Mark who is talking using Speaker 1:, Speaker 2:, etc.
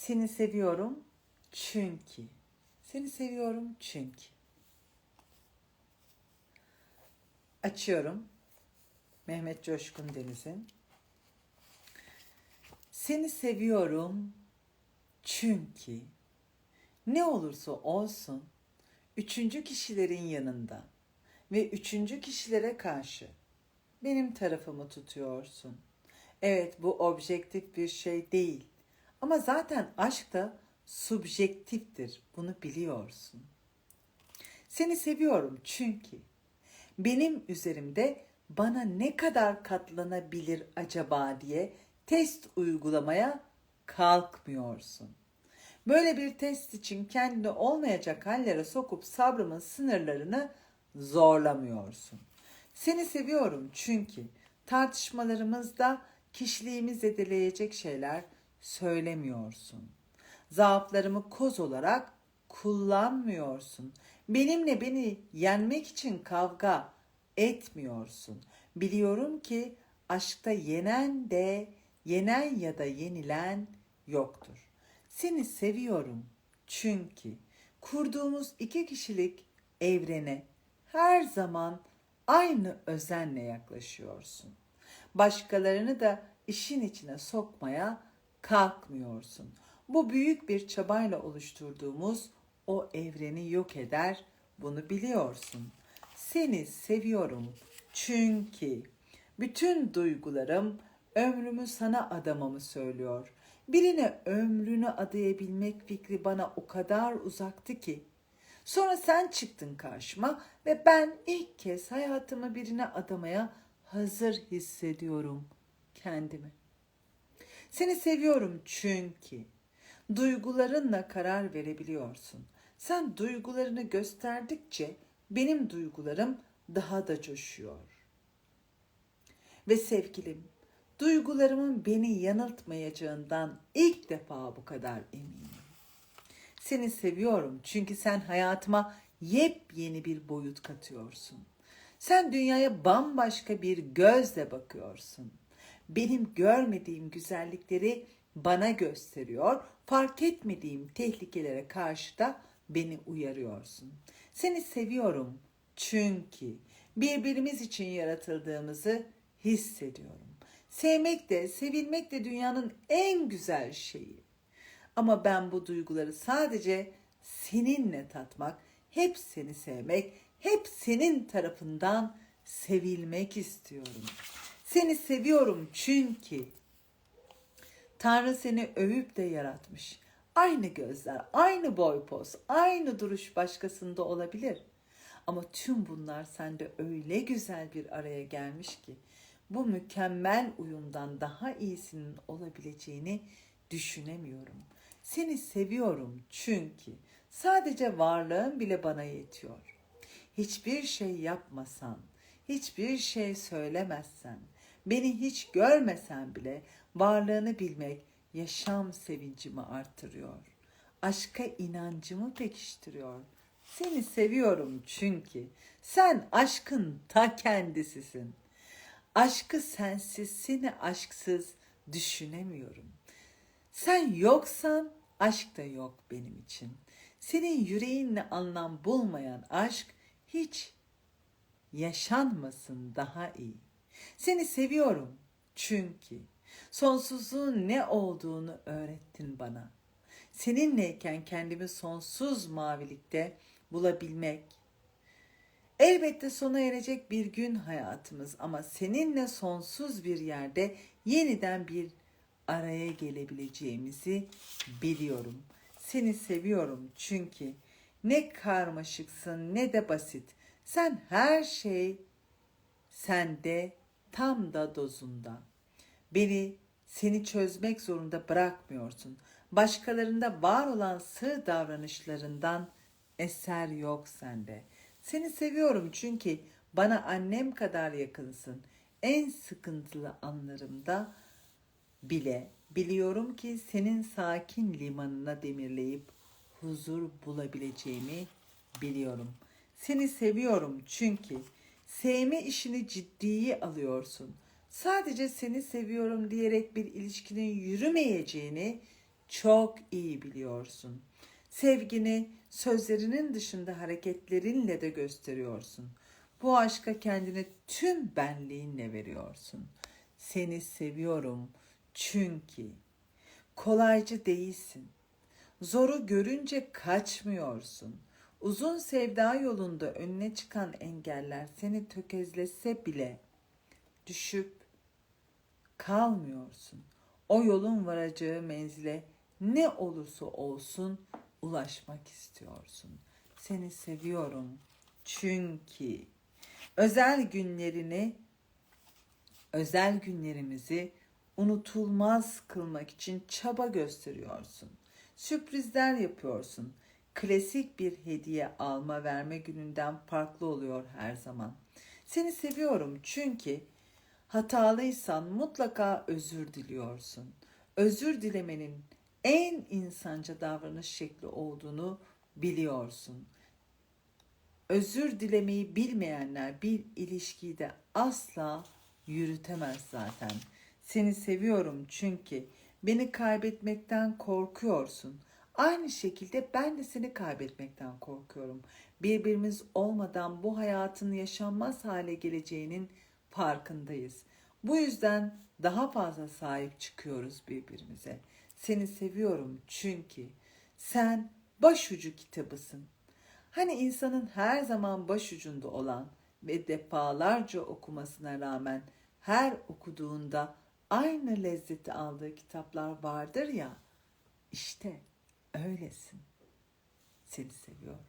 Speaker 1: Seni seviyorum çünkü. Seni seviyorum çünkü. Açıyorum. Mehmet Coşkun Deniz'in. Seni seviyorum çünkü ne olursa olsun üçüncü kişilerin yanında ve üçüncü kişilere karşı benim tarafımı tutuyorsun. Evet bu objektif bir şey değil. Ama zaten aşk da subjektiftir. Bunu biliyorsun. Seni seviyorum çünkü benim üzerimde bana ne kadar katlanabilir acaba diye test uygulamaya kalkmıyorsun. Böyle bir test için kendini olmayacak hallere sokup sabrımın sınırlarını zorlamıyorsun. Seni seviyorum çünkü tartışmalarımızda kişiliğimi zedeleyecek şeyler söylemiyorsun. Zaaflarımı koz olarak kullanmıyorsun. Benimle beni yenmek için kavga etmiyorsun. Biliyorum ki aşkta yenen de yenen ya da yenilen yoktur. Seni seviyorum çünkü kurduğumuz iki kişilik evrene her zaman aynı özenle yaklaşıyorsun. Başkalarını da işin içine sokmaya kalkmıyorsun. Bu büyük bir çabayla oluşturduğumuz o evreni yok eder. Bunu biliyorsun. Seni seviyorum çünkü bütün duygularım ömrümü sana adamamı söylüyor. Birine ömrünü adayabilmek fikri bana o kadar uzaktı ki. Sonra sen çıktın karşıma ve ben ilk kez hayatımı birine adamaya hazır hissediyorum kendimi. Seni seviyorum çünkü duygularınla karar verebiliyorsun. Sen duygularını gösterdikçe benim duygularım daha da coşuyor. Ve sevgilim, duygularımın beni yanıltmayacağından ilk defa bu kadar eminim. Seni seviyorum çünkü sen hayatıma yepyeni bir boyut katıyorsun. Sen dünyaya bambaşka bir gözle bakıyorsun. Benim görmediğim güzellikleri bana gösteriyor, fark etmediğim tehlikelere karşı da beni uyarıyorsun. Seni seviyorum çünkü birbirimiz için yaratıldığımızı hissediyorum. Sevmek de, sevilmek de dünyanın en güzel şeyi. Ama ben bu duyguları sadece seninle tatmak, hep seni sevmek, hep senin tarafından sevilmek istiyorum. Seni seviyorum çünkü Tanrı seni övüp de yaratmış. Aynı gözler, aynı boy poz, aynı duruş başkasında olabilir. Ama tüm bunlar sende öyle güzel bir araya gelmiş ki bu mükemmel uyumdan daha iyisinin olabileceğini düşünemiyorum. Seni seviyorum çünkü sadece varlığın bile bana yetiyor. Hiçbir şey yapmasan, hiçbir şey söylemezsen, beni hiç görmesen bile varlığını bilmek yaşam sevincimi artırıyor. Aşka inancımı pekiştiriyor. Seni seviyorum çünkü sen aşkın ta kendisisin. Aşkı sensiz, seni aşksız düşünemiyorum. Sen yoksan aşk da yok benim için. Senin yüreğinle anlam bulmayan aşk hiç yaşanmasın daha iyi. Seni seviyorum çünkü sonsuzluğun ne olduğunu öğrettin bana. Seninleyken kendimi sonsuz mavilikte bulabilmek. Elbette sona erecek bir gün hayatımız ama seninle sonsuz bir yerde yeniden bir araya gelebileceğimizi biliyorum. Seni seviyorum çünkü ne karmaşıksın ne de basit. Sen her şey sende tam da dozunda. Beni seni çözmek zorunda bırakmıyorsun. Başkalarında var olan sığ davranışlarından eser yok sende. Seni seviyorum çünkü bana annem kadar yakınsın. En sıkıntılı anlarımda bile biliyorum ki senin sakin limanına demirleyip huzur bulabileceğimi biliyorum. Seni seviyorum çünkü sevme işini ciddiye alıyorsun. Sadece seni seviyorum diyerek bir ilişkinin yürümeyeceğini çok iyi biliyorsun. Sevgini sözlerinin dışında hareketlerinle de gösteriyorsun. Bu aşka kendini tüm benliğinle veriyorsun. Seni seviyorum çünkü kolaycı değilsin. Zoru görünce kaçmıyorsun. Uzun sevda yolunda önüne çıkan engeller seni tökezlese bile düşüp kalmıyorsun. O yolun varacağı menzile ne olursa olsun ulaşmak istiyorsun. Seni seviyorum çünkü özel günlerini özel günlerimizi unutulmaz kılmak için çaba gösteriyorsun. Sürprizler yapıyorsun. Klasik bir hediye alma verme gününden farklı oluyor her zaman. Seni seviyorum çünkü hatalıysan mutlaka özür diliyorsun. Özür dilemenin en insanca davranış şekli olduğunu biliyorsun. Özür dilemeyi bilmeyenler bir ilişkiyi de asla yürütemez zaten. Seni seviyorum çünkü beni kaybetmekten korkuyorsun. Aynı şekilde ben de seni kaybetmekten korkuyorum. Birbirimiz olmadan bu hayatın yaşanmaz hale geleceğinin farkındayız. Bu yüzden daha fazla sahip çıkıyoruz birbirimize. Seni seviyorum çünkü sen başucu kitabısın. Hani insanın her zaman başucunda olan ve defalarca okumasına rağmen her okuduğunda aynı lezzeti aldığı kitaplar vardır ya. İşte öylesin. Seni seviyorum.